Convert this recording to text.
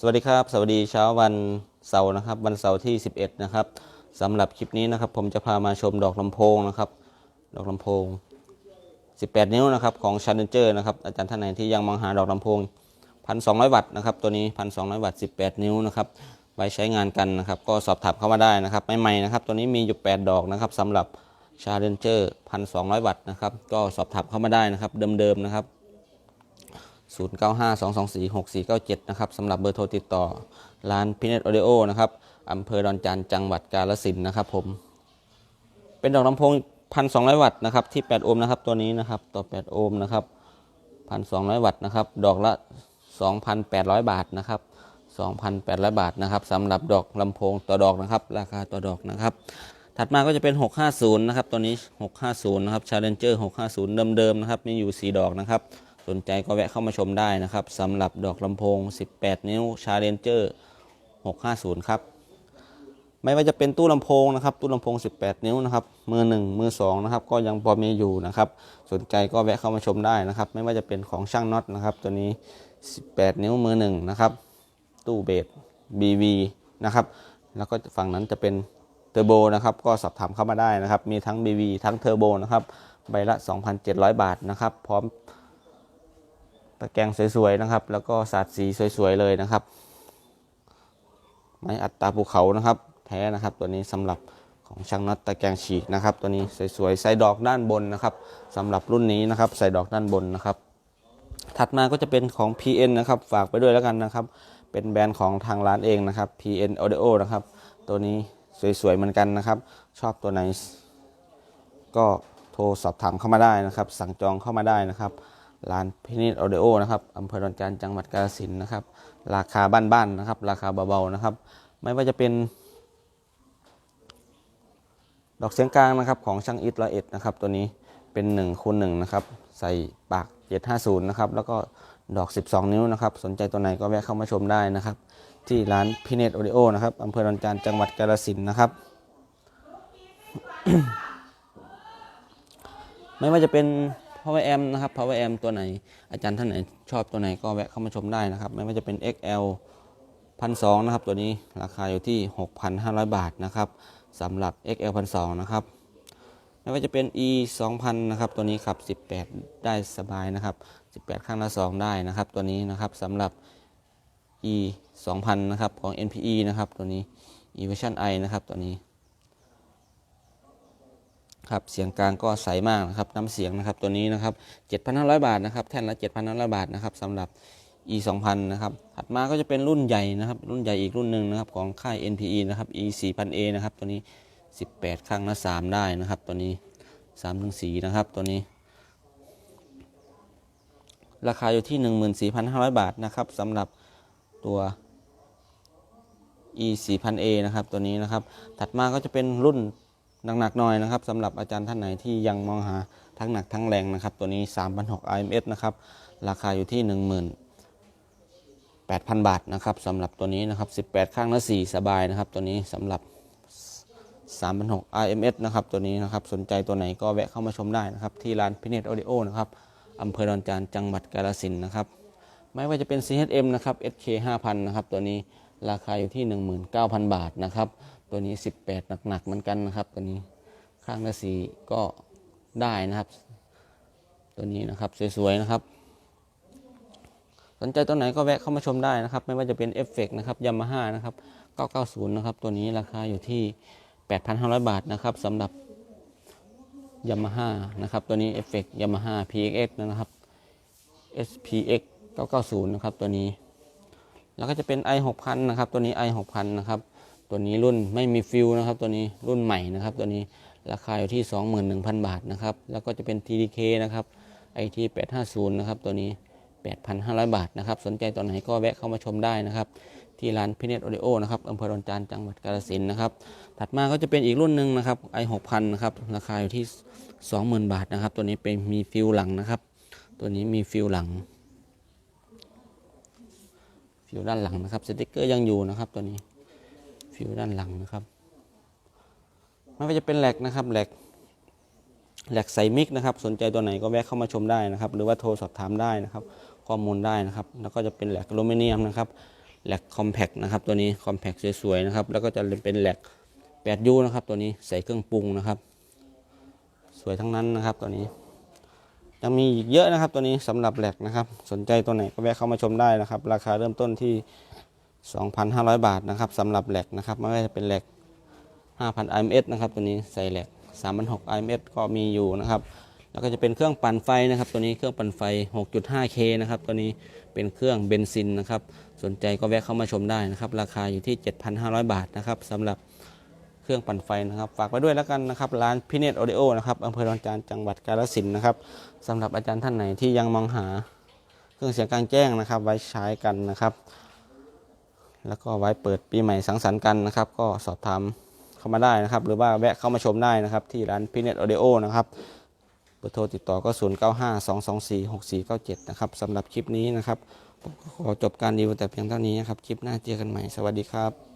สวัสดีครับ สวัสดีเช้าวันเสาร์นะครับ วันเสาร์ที่ 11 นะครับสำหรับคลิปนี้นะครับ ผมจะพามาชมดอกลำโพงนะครับ ดอกลำโพง 18 นิ้วนะครับของ Challenger นะครับอาจารย์ท่านไหนที่ยังมองหาดอกลำโพง 1,200 วัตต์นะครับตัวนี้ 1,200 วัตต์ 18 นิ้วนะครับไว้ใช้งานกันนะครับ ก็สอบถามเข้ามาได้นะครับใหม่ๆนะครับตัวนี้มีอยู่ 8 ดอกนะครับสำหรับ Challenger 1,200 วัตต์นะครับก็สอบถามเข้ามาได้นะครับเดิมๆนะครับ 0952246497 นะครับสำหรับเบอร์โทรติดต่อ ร้านพิเนตออดิโอนะครับอำเภอดอนจานจังหวัดกาฬสินธุ์นะครับผม เป็นดอกลำโพง 1,200 วัตต์นะครับที่ 8 โอห์มนะครับตัวนี้นะครับต่อ 8 โอห์มนะครับ 1,200 วัตต์นะครับดอกละ 2,800 บาทนะครับ 2,800 บาทนะครับสำหรับดอกลำโพงต่อดอกนะครับ ราคาต่อดอกนะครับ ถัดมาก็จะเป็น 650 นะครับตัวนี้ 650 นะครับ Challenger 650 เดิมๆนะครับมีอยู่ 4 ดอกนะครับ สนใจก็แวะเข้ามาชมได้นะครับสำหรับดอกลำโพง 18 นิ้ว Challenger 650 ครับ ไม่ว่าจะเป็นตู้ลำโพงนะครับ ตู้ลำโพง 18 นิ้วนะครับ มือ 1 มือ 2 นะครับ ก็ยังพอมีอยู่นะครับ สนใจก็แวะเข้ามาชมได้นะครับ ไม่ว่าจะเป็นของช่างน็อตนะครับ ตัวนี้ 18 นิ้วมือ 1 นะครับ ตู้เบส BV นะครับ แล้วก็ฝั่งนั้นจะเป็นเทอร์โบนะครับ ก็สอบถามเข้ามาได้นะครับ มีทั้ง BV ทั้งเทอร์โบนะครับ ใบละ 2,700 บาทนะครับ พร้อม ตะแกรงสวยๆนะครับ แล้วก็สาดสีสวยๆเลยนะครับ ไม้อัดตาภูเขานะครับ แท้นะครับ ตัวนี้สำหรับของช่างน็อตตะแกรงฉีกนะครับ ตัวนี้สวยๆใส่ดอกด้านบนนะครับสำหรับรุ่นนี้นะครับ ใส่ดอกด้านบนนะครับ ถัดมาก็จะเป็นของ PN นะครับ ฝากไปด้วยแล้วกันนะครับ เป็นแบรนด์ของทางร้านเองนะครับ PN Audio นะครับ ตัวนี้สวยๆเหมือนกันนะครับ ชอบตัวไหนก็โทรสอบถามเข้ามาได้นะครับ สั่งจองเข้ามาได้นะครับ ร้านพินิจออเดโอนะครับอำเภอดอนจานจังหวัดกาฬสินธ์นะครับ ราคาบ้านๆนะครับ ราคาเบาๆนะครับ ไม่ว่าจะเป็น ดอกเสียงกลางนะครับของช่างอิทร้อยเอ็ดนะครับ ตัวนี้เป็น1คูณ1นะครับ ใส่ปาก 750 นะครับ แล้วก็ดอก 12 นิ้วนะครับ สนใจตัวไหนก็แวะเข้ามาชมได้นะครับ ที่ร้านพิเนตออดิโอนะครับอำเภอดอนจานจังหวัดกาฬสินธ์นะครับ ไม่ว่าจะเป็น power amp นะครับ power amp ตัวไหน อาจารย์ท่านไหนชอบตัวไหนก็แวะเข้ามาชมได้นะครับ ไม่ว่าจะเป็น XL 1,200นะครับ ตัวนี้ราคาอยู่ที่ 6,500 บาทนะครับสำหรับ XL 1,200นะครับไม่ว่าจะเป็น E 2,000นะครับ ตัวนี้ขับ 18 ได้สบายนะครับ 18 ข้างละ 2 ได้นะครับ ตัวนี้นะครับสำหรับ E 2,000นะครับของ NPE นะครับ ตัวนี้ E version I นะครับ ตัวนี้ ครับเสียงกลางก็ใสมากนะครับน้ำเสียงนะครับตัวนี้นะครับ 7,500 บาทนะครับแท่นละ 7,500 บาทนะครับสำหรับ e 2,000นะครับถัดมาก็จะเป็นรุ่นใหญ่นะครับ รุ่นใหญ่อีกรุ่นหนึ่งนะครับของค่าย NPE นะครับ e 4,000A นะครับตัวนี้ 18ข้างละ 3 ได้นะครับ ตัวนี้3ถึง4นะครับตัวนี้ ราคาอยู่ที่ 14,500 บาทนะครับสำหรับตัว e 4,000A นะครับตัวนี้นะครับ ถัดมาก็จะเป็นรุ่น หนักๆหน่อยนะครับสำหรับอาจารย์ท่านไหนที่ยังมองหาทั้งหนักทั้งแรงนะครับ ตัวนี้ 3,600 IMS นะครับ ราคาอยู่ที่ 18,000 บาทนะครับสำหรับตัวนี้นะครับ 18 ข้างละ 4 สบายนะครับ ตัวนี้สำหรับ 3,600 IMS นะครับ ตัวนี้นะครับ สนใจตัวไหนก็แวะเข้ามาชมได้นะครับ ที่ร้านพิเนตออดิโอนะครับอำเภอดอนจานจังหวัดกาฬสินธุ์นะครับ ไม่ว่าจะเป็น CHM นะครับ SK 5,000 นะครับ ตัวนี้ราคาอยู่ที่ 19,000 บาทนะครับ ตัวนี้ 18 หนักๆเหมือนกันนะครับ ตัวนี้ข้างละสีก็ได้นะครับ ตัวนี้นะครับสวยๆนะครับ สนใจตัวไหนก็แวะเข้ามาชมได้นะครับ ไม่ว่าจะเป็นเอฟเฟกนะครับยามาฮ่านะครับ 990 นะครับ ตัวนี้ราคาอยู่ที่ 8,500 บาทนะครับสำหรับยามาฮ่านะครับ ตัวนี้เอฟเฟกยามาฮ่า PXX นะครับ SPX 990 นะครับ ตัวนี้ แล้วก็จะเป็น i 6000 นะครับ ตัวนี้ i 6000 นะครับ ตัวนี้รุ่นไม่มีฟิลนะครับ ตัวนี้รุ่นใหม่นะครับ ตัวนี้ราคาอยู่ที่ 21,000 บาทนะครับ แล้วก็จะเป็น TDK นะครับ IT 850นะครับ ตัวนี้ 8,500 บาทนะครับ สนใจตัวไหนก็แวะเข้ามาชมได้นะครับ ที่ร้านพิเนตออดิโอนะครับอำเภอดอนจานจังหวัดกาฬสินธุ์นะครับ ถัดมาก็จะเป็นอีกรุ่นหนึ่งนะครับ i 6000นะครับ ราคาอยู่ที่ 20,000 บาทนะครับ ตัวนี้เป็นมีฟิลหลังนะครับ ตัวนี้มีฟิลหลัง ฟิวด้านหลังนะครับ สติกเกอร์ยังอยู่นะครับตัวนี้ ฟิวด้านหลังนะครับไม่ว่าจะเป็นแหลกนะครับแหลกแหลกใสมิกนะครับ สนใจตัวไหนก็แวะเข้ามาชมได้นะครับ หรือว่าโทรสอบถามได้นะครับ ข้อมูลได้นะครับ แล้วก็จะเป็นแหลกอลูมิเนียมนะครับแหลกคอมแพคนะครับ ตัวนี้คอมแพคสวยๆนะครับ แล้วก็จะเป็นแหลก 8U นะครับ ตัวนี้ใส่เครื่องปรุงนะครับ สวยทั้งนั้นนะครับ ตัวนี้ยังมีอีกเยอะนะครับ ตัวนี้สำหรับแหลกนะครับ สนใจตัวไหนก็แวะเข้ามาชมได้นะครับ ราคาเริ่มต้นที่ 2,500 บาทนะครับสำหรับแหลกนะครับไม่ว่าจะเป็นแหลก5,000 IMS นะครับตัวนี้ใส่แหลก3,600 IMS ก็มีอยู่นะครับแล้วก็จะเป็นเครื่องปั่นไฟนะครับ ตัวนี้เครื่องปั่นไฟ 6.5K นะครับตัวนี้เป็นเครื่องเบนซินนะครับสนใจก็แวะเข้ามาชมได้นะครับ ราคาอยู่ที่ 7,500 บาทนะครับสำหรับเครื่องปั่นไฟนะครับ ฝากไปด้วยแล้วกันนะครับ ร้านพิเนตออดิโอนะครับอำเภอดอนจานจังหวัดกาฬสินธุ์นะครับสำหรับอาจารย์ท่านไหนที่ยังมองหา เครื่องเสียงกลางแจ้งนะครับ ไว้ใช้กันนะครับ แล้วก็ไว้เปิดปีใหม่สังสรรค์กันนะครับ ก็สอบถามเข้ามาได้นะครับ หรือว่าแวะเข้ามาชมได้นะครับ ที่ร้านพิเนตออดิโอนะครับเบอร์โทรติดต่อก็ 0 9 5 2 2 4 6 4 9 7 นะครับสำหรับคลิปนี้นะครับผมขอจบการรีวิวแต่เพียงเท่านี้นะครับ คลิปหน้าเจอกันใหม่ สวัสดีครับ